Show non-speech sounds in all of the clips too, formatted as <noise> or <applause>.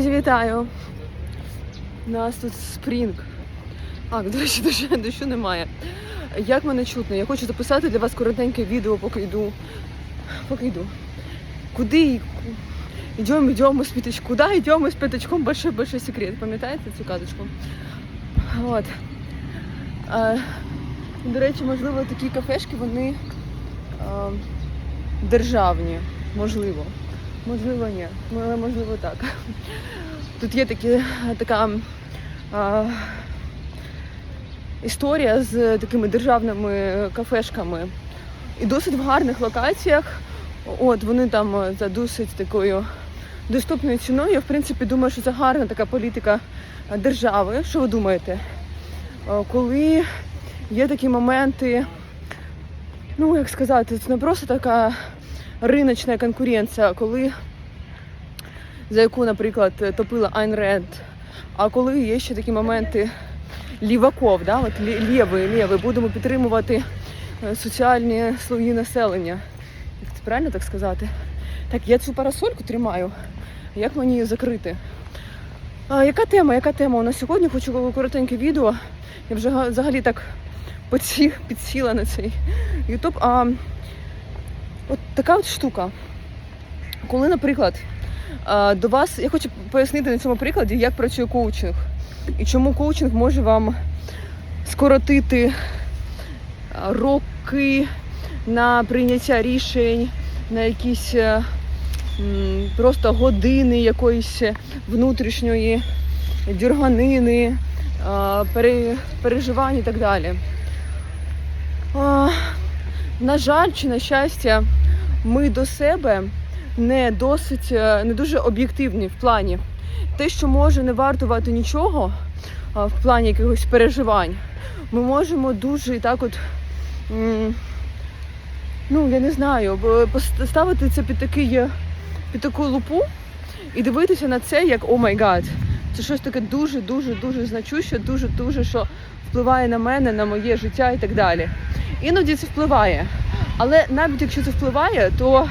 Друзі, вітаю! У нас тут спрінг. А, до речі, <laughs> дощу, дощу немає. Як мене чутно? Я хочу записати для вас коротеньке відео, поки йду. Поки йду. Куди? Йдемо, йдемо з п'ятачком. Куди йдемо з п'ятачком? Большой большой секрет. Пам'ятаєте цю казочку? От. До речі, можливо, такі кафешки, вони державні. Можливо. Можливо, ні. Але можливо так. <laughs> Тут є такі, така а, історія з такими державними кафешками. І досить в гарних локаціях. От вони там е, за досить такою доступною ціною. Я в принципі думаю, що це гарна така політика держави. Що ви думаєте? Е, Коли є такі моменти, ну як сказати, це не просто така риночна конкуренція, коли за яку, наприклад, топила Айн Ренд, а коли є ще такі моменти ліваков, да? От лєвий, лєвий, будемо підтримувати е, соціальні слої населення. Як це правильно так сказати? Так, я цю парасольку тримаю. Як мені її закрити? А, яка тема? Яка тема? У нас сьогодні хочу коротеньке відео. Я вже взагалі так підсі- <laughs> підсіла на цей Ютуб. А от така от штука. Коли, наприклад, до вас, я хочу пояснити на цьому прикладі, як працює коучинг і чому коучинг може вам скоротити роки на прийняття рішень, на якісь е, просто години якоїсь внутрішньої дюрганини, переживань і так далі. На жаль, чи на щастя, ми до себе не досить е, не дуже об'єктивні в плані. Те, що може не вартувати нічого а, в плані якихось переживань, ми можемо дуже так от. Ну, я не знаю, поставити це під такий е, під таку лупу і дивитися на це як о май гад. Це щось таке дуже, дуже, значуще, дуже, дуже, що впливає на мене, на моє життя і так далі. Іноді це впливає. Але навіть якщо це впливає, то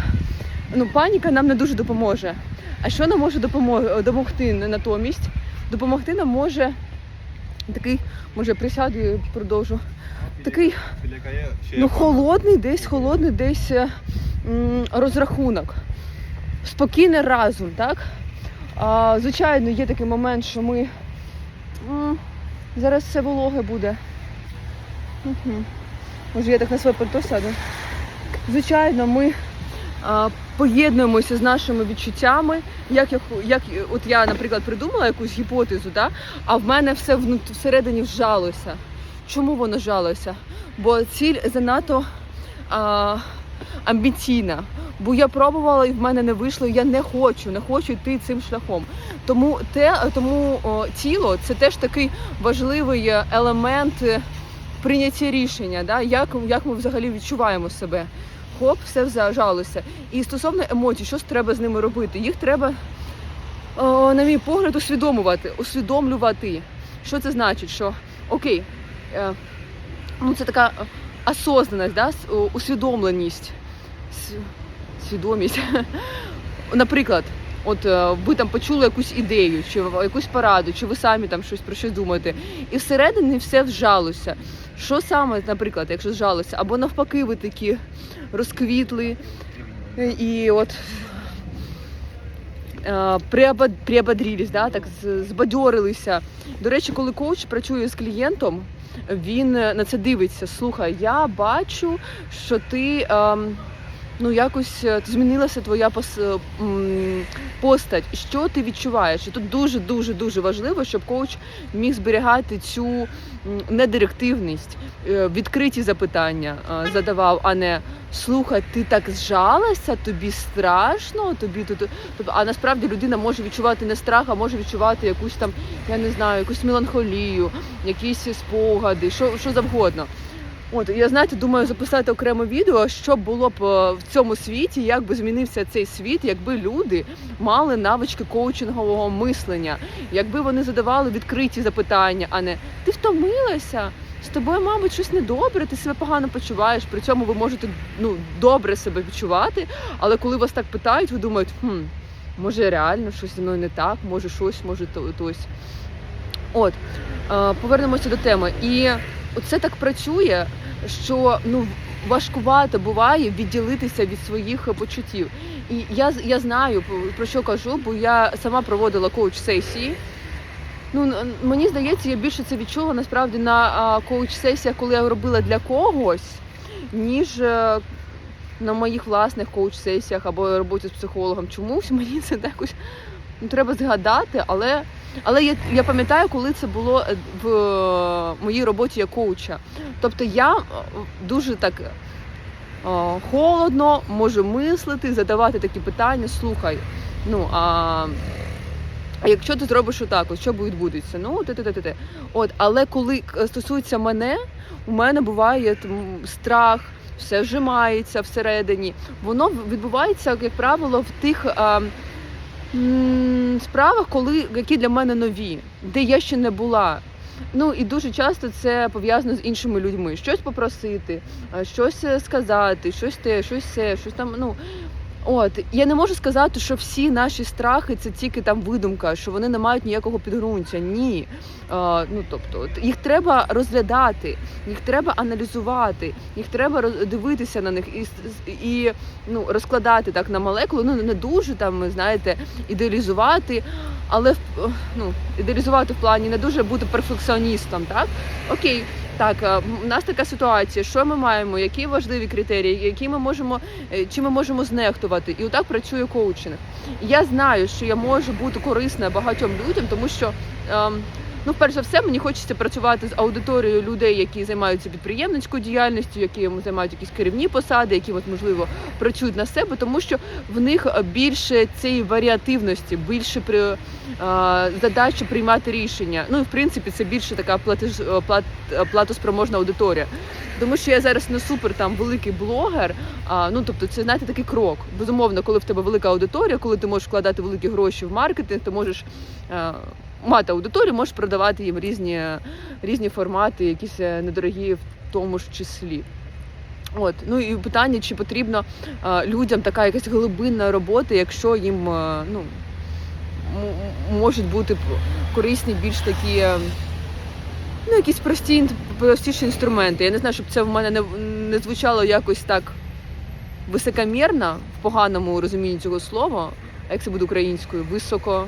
ну, паніка нам не дуже допоможе. А що нам може допомогти натомість? Допомогти нам може такий, може присяду і продовжу. Такий Ну, холодний, десь холодний, десь е, м, розрахунок. Спокійний разум, так? А, звичайно, є такий момент, що ми. м, зараз все вологе буде. Мгм. Може, я так на своє пальто сяду. Звичайно, ми а, поєднуємося з нашими відчуттями. Як, я ху- як от я, наприклад, придумала якусь гіпотезу, да? а в мене все всередині вжалося. Чому воно жалося? Бо ціль занадто а, амбіційна. Бо я пробувала і в мене не вийшло. Я не хочу, не хочу йти цим шляхом. Тому те, тому о, тіло це теж такий важливий елемент е, прийняття рішення. Да? Як, як ми взагалі відчуваємо себе? Хоп, все зажалося. І стосовно емоцій, що треба з ними робити? Їх треба, о, на мій погляд, усвідомувати, усвідомлювати. Що це значить? Що окей, е, ну це така осознаність, да? усвідомленість, свідомість. <laughs> Наприклад, от е, ви там почули якусь ідею, чи якусь пораду, чи ви самі там щось про щось думаєте, і всередині все вжалося. Що саме, наприклад, якщо зжалося, або навпаки, ви такі розквітли, е, і от е, приобод- приободрились, да, так збадьорилися. До речі, коли коуч працює з клієнтом, він на це дивиться. Слухай, я бачу, що ти. ем, Ну, якось е, змінилася твоя е, постать. Що ти відчуваєш? І тут дуже дуже дуже важливо, щоб коуч міг зберігати цю недирективність, е, відкриті запитання задавав, а не слухай, ти так зжалася, тобі страшно, тобі тут. А насправді людина може відчувати не страх, а може відчувати якусь там, я не знаю, якусь меланхолію, якісь спогади, що, що завгодно. От я знаєте, думаю записати окреме відео, що було б е, в цьому світі, як би змінився цей світ, якби люди мали навички коучингового мислення, якби вони задавали відкриті запитання, а не ти втомилася. З тобою, мабуть, щось недобре, ти себе погано почуваєш. При цьому ви можете ну добре себе відчувати. Але коли вас так питають, ви думаєте, хм, може реально щось зі мною не так, може щось, може то- тось. От, е, повернемося до теми. І це так працює, що ну важкувато буває відділитися від своїх почуттів. І я, я знаю про що кажу, бо я сама проводила коуч-сесії. Ну, мені здається, я більше це відчула насправді на коуч-сесіях, коли я робила для когось, ніж е, на моїх власних коуч-сесіях або роботі з психологом. Чомусь мені це якось ну, треба згадати, але, але я, я пам'ятаю, коли це було е, в е, моїй роботі як коуча. Тобто я е, дуже так е, холодно можу мислити, задавати такі питання. Слухай, ну а. А якщо ти зробиш отак, от що відбудеться? Ну, те, те, те, те. От, але коли стосується мене, у мене буває там, страх, все вжимається всередині. Воно відбувається, як правило, в тих а, справах, коли які для мене нові, де я ще не була. Ну і дуже часто це пов'язано з іншими людьми. Щось попросити, щось е, сказати, щось те, щось це, щось там. Ну От я не можу сказати, що всі наші страхи це тільки там видумка, що вони не мають ніякого підґрунтя. Ні. А, ну тобто, їх треба розглядати, їх треба аналізувати, їх треба дивитися на них і, і ну, розкладати так на молекули. Ну не дуже там, знаєте, ідеалізувати, але ну, ідеалізувати в плані не дуже бути перфекціоністом. Так окей. Так, е, у нас така ситуація. Що ми маємо? Які важливі критерії, які ми можемо чи ми можемо знехтувати? І отак працює коучинг. Я знаю, що я можу бути корисна багатьом людям, тому що ем, ну, перш за все, мені хочеться працювати з аудиторією людей, які займаються підприємницькою діяльністю, які займають якісь керівні посади, які от, можливо працюють на себе, тому що в них більше цієї варіативності, більше при е, задача приймати рішення. Ну і в принципі це більше така платеж, плат, платоспроможна аудиторія. Тому що я зараз не супер там великий блогер. А, ну тобто, це знаєте такий крок. Безумовно, коли в тебе велика аудиторія, коли ти можеш вкладати великі гроші в маркетинг, ти можеш е, мати аудиторію, можеш продавати їм різні, різні формати, якісь е, недорогі в тому ж числі. От ну і питання, чи потрібно е, людям така якась глибинна робота, якщо їм е, ну можуть бути корисні більш такі. Ну, якісь прості простіші інструменти. Я не знаю, щоб це в мене не, не звучало якось так високомірно в поганому розумінні цього слова, а як це буде українською, високо.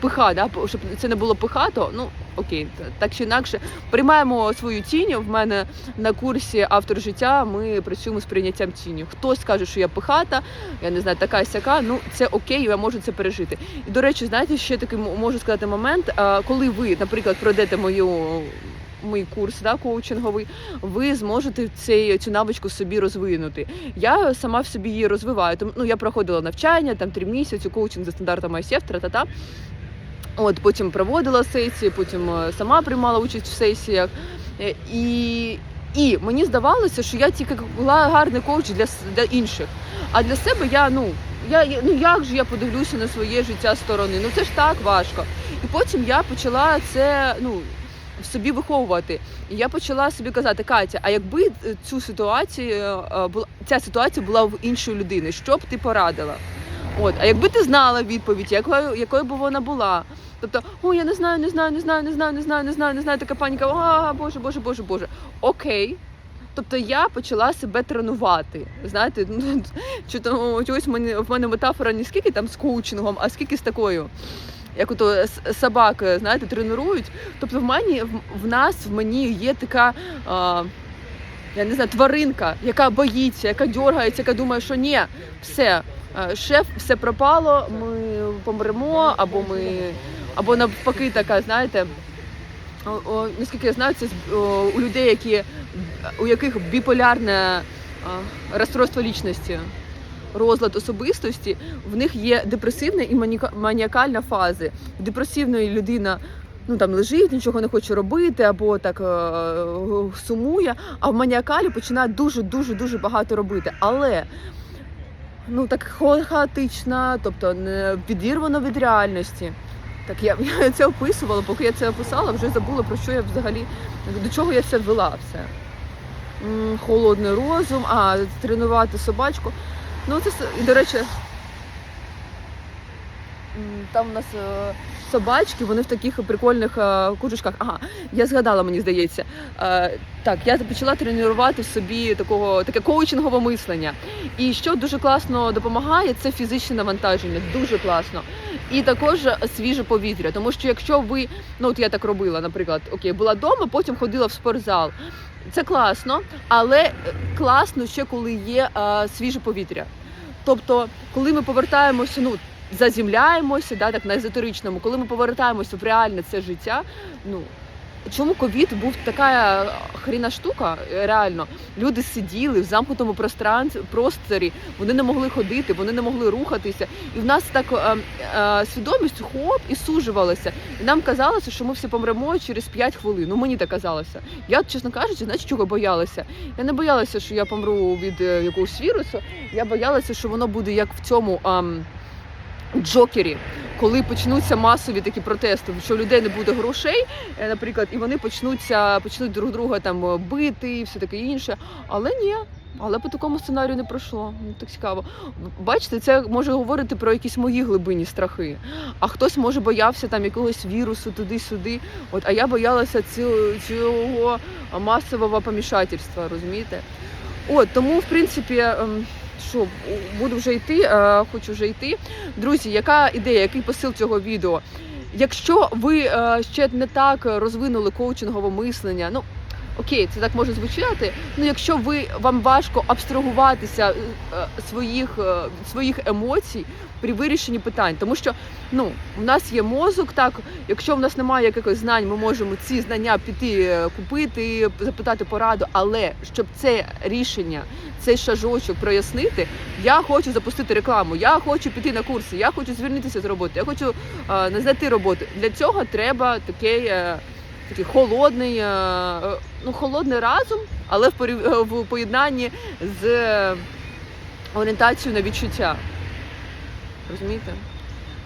Пиха, да? щоб це не було пихато, ну окей, та- так чи інакше. Приймаємо свою тінь. В мене на курсі автор життя ми працюємо з прийняттям тіні. Хтось каже, що я пихата, я не знаю, така сяка. Ну це окей, я можу це пережити. І до речі, знаєте, ще такий можу сказати момент, коли ви, наприклад, пройдете мою. Мій курс да, коучинговий, ви зможете цей, цю навичку собі розвинути. Я сама в собі її розвиваю. Тому ну, я проходила навчання, там три місяці, коучинг за стандартами ICF, тра-та-та. От потім проводила сесії, потім е, сама приймала участь в сесіях. Е, І, і мені здавалося, що я тільки була гарний коуч для, для інших. А для себе я ну. Я, ну як же я подивлюся на своє життя сторони? Ну це ж так важко. І потім я почала це ну собі виховувати. І я почала собі казати, Катя, а якби е, цю ситуацію е, ця ситуація була в іншої людини, що б ти порадила? От, а якби ти знала відповідь, якою, якою б вона була? Тобто, о, я не знаю, не знаю, не знаю, не знаю, не знаю, не знаю, не знаю, така паніка, а, боже, боже, боже, боже. Окей. Тобто я почала себе тренувати. Знаєте, ну, <laughs> чогось в мене метафора не скільки там з коучингом, а скільки з такою. Як ото с- собаки, знаєте, тренують. Тобто в мені в, нас в мені є така. А, я не знаю, тваринка, яка боїться, яка дергається, яка думає, що ні, все, шеф, все пропало, ми помремо, або ми, або навпаки, така, знаєте, о, о, наскільки я знаю, це о, у людей, які, у яких біполярне а, розстройство лічності, розлад особистості, в них є депресивна і маніакальна фази. Депресивної людина. Ну там лежить, нічого не хоче робити, або так е, сумує. А в маніакалі починає дуже дуже дуже багато робити. Але ну так хаотична, тобто не відірвано від реальності. Так я, <laughs> я це описувала, поки я це описала, вже забула про що я взагалі до чого я це вела все. Холодний розум, а тренувати собачку. Ну, це і, до речі, там у нас е, собачки, вони в таких прикольних е, кожушках. Ага, я згадала, мені здається. Е, так, я почала тренувати собі такого таке коучингове мислення. І що дуже класно допомагає, це фізичне навантаження. Дуже класно. І також свіже повітря. Тому що якщо ви, ну от я так робила, наприклад, окей, була вдома, потім ходила в спортзал. Це класно, але е, класно ще коли є а, свіже повітря. Тобто, коли ми повертаємося, ну заземляємося, да, так на езотеричному, коли ми повертаємося в реальне це життя, ну. Чому ковід був така хріна штука? е, Реально, люди сиділи в замкнутому просторі, вони не могли ходити, вони не могли рухатися. І в нас так е, е, свідомість хоп і сужувалася. І нам казалося, що ми всі помремо через 5 хвилин. Ну мені так казалося. Я, чесно кажучи, знаєш, чого боялася? Я не боялася, що я помру від е, якогось вірусу. Я боялася, що воно буде як в цьому. ем, Джокері, коли почнуться масові такі протести, що в людей не буде грошей, е, наприклад, і вони почнуться почнуть друг друга там е, бити і все таке інше. Але ні. Але по такому сценарію не пройшло. Ну, так цікаво. Бачите, це може говорити про якісь мої глибинні страхи. А хтось може боявся там якогось вірусу туди-сюди. От, а я боялася цього, цього масового помішательства, розумієте? От тому, в принципі, ем, що буду вже йти, е, хочу вже йти. Друзі, яка ідея, який посил цього відео? Якщо ви е, ще не так розвинули коучингове мислення, ну окей, це так може звучати. Ну якщо ви вам важко абстрагуватися е, своїх е, своїх емоцій при вирішенні питань, тому що ну в нас є мозок, так якщо в нас немає якихось знань, ми можемо ці знання піти е, купити, запитати пораду. Але щоб це рішення, цей шажочок прояснити, я хочу запустити рекламу, я хочу піти на курси, я хочу звільнитися з роботи, я хочу не знайти роботу. Для цього треба такий, е, такий холодний, е, е, ну холодний разум, але в е, поєднанні з орієнтацією на відчуття. Розумієте?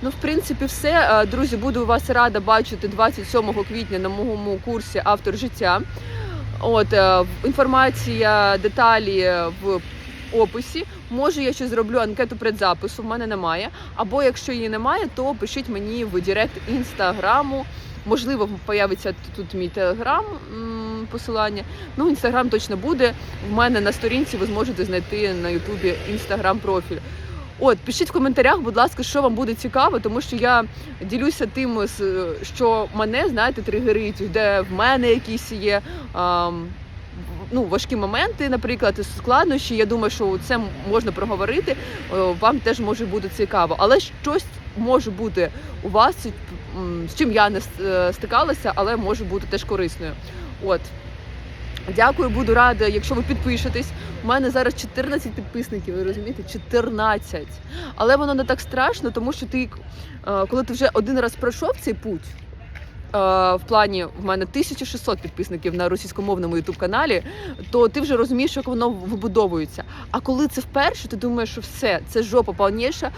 Ну, в принципі, все. Друзі, буду вас рада бачити 27 квітня на моєму курсі Автор життя. От інформація, деталі в описі. Може, я ще зроблю анкету предзапису, в мене немає. Або якщо її немає, то пишіть мені в Директ інстаграму. Можливо, появиться тут мій телеграм посилання. Ну, інстаграм точно буде. В мене на сторінці ви зможете знайти на Ютубі інстаграм профіль. От, пишіть в коментарях, будь ласка, що вам буде цікаво, тому що я ділюся тим, що мене, знаєте, тригерить, де в мене якісь є. ам, Ну, важкі моменти, наприклад, складнощі. Я думаю, що це можна проговорити. Вам теж може бути цікаво, але щось може бути у вас, з чим я не е, стикалася, але може бути теж корисною. От. Дякую, буду рада, якщо ви підпишетесь. У мене зараз 14 підписників, ви розумієте? 14. Але воно не так страшно, тому що ти, е, коли ти вже один раз пройшов цей путь. Е, В плані в мене 1600 підписників на російськомовному ютуб каналі, то ти вже розумієш, як воно вибудовується. А коли це вперше, ти думаєш, що все, це жопа повніша.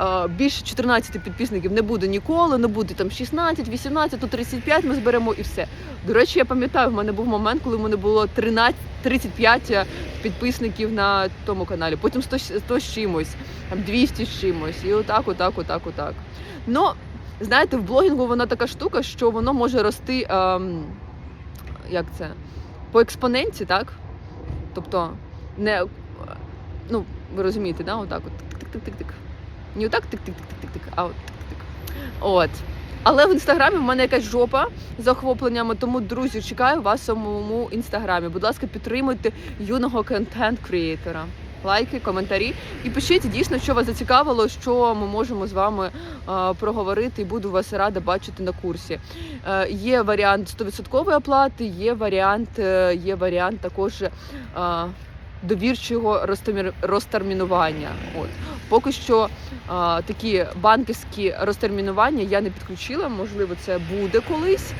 е, Більше 14 підписників не буде ніколи, не буде там 16, 18, то 35 ми зберемо і все. До речі, я пам'ятаю, в мене був момент, коли в мене було 13, 35 підписників на тому каналі, потім 100, 100 з чимось, там 200 з чимось, і отак, отак, отак, отак. Ну, знаєте, в блогінгу вона така штука, що воно може рости, ем, як це, по експоненті, так? Тобто, не, ну, ви розумієте, да? отак от тик-тик-тик-тик. Не отак тик-тик-тик-тик-тик, а от тик-тик. От. Але в інстаграмі в мене якась жопа з охопленнями, тому друзі, чекаю вас у моєму інстаграмі. Будь ласка, підтримуйте юного контент-креатора. Лайки, коментарі і пишіть дійсно, що вас зацікавило, що ми можемо з вами е, проговорити, і буду вас рада бачити на курсі. Е, є варіант 100% оплати, є варіант, е, є варіант також довірчого розтермінування. От поки що а, такі банківські розтермінування я не підключила. Можливо, це буде колись.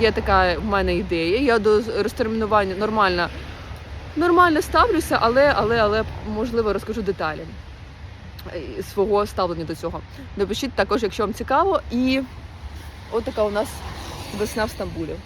Є така в мене ідея. Я до розтермінування нормально, нормально ставлюся, але, але, але можливо розкажу деталі е, свого ставлення до цього. Напишіть також, якщо вам цікаво. І от така у нас весна в Стамбулі.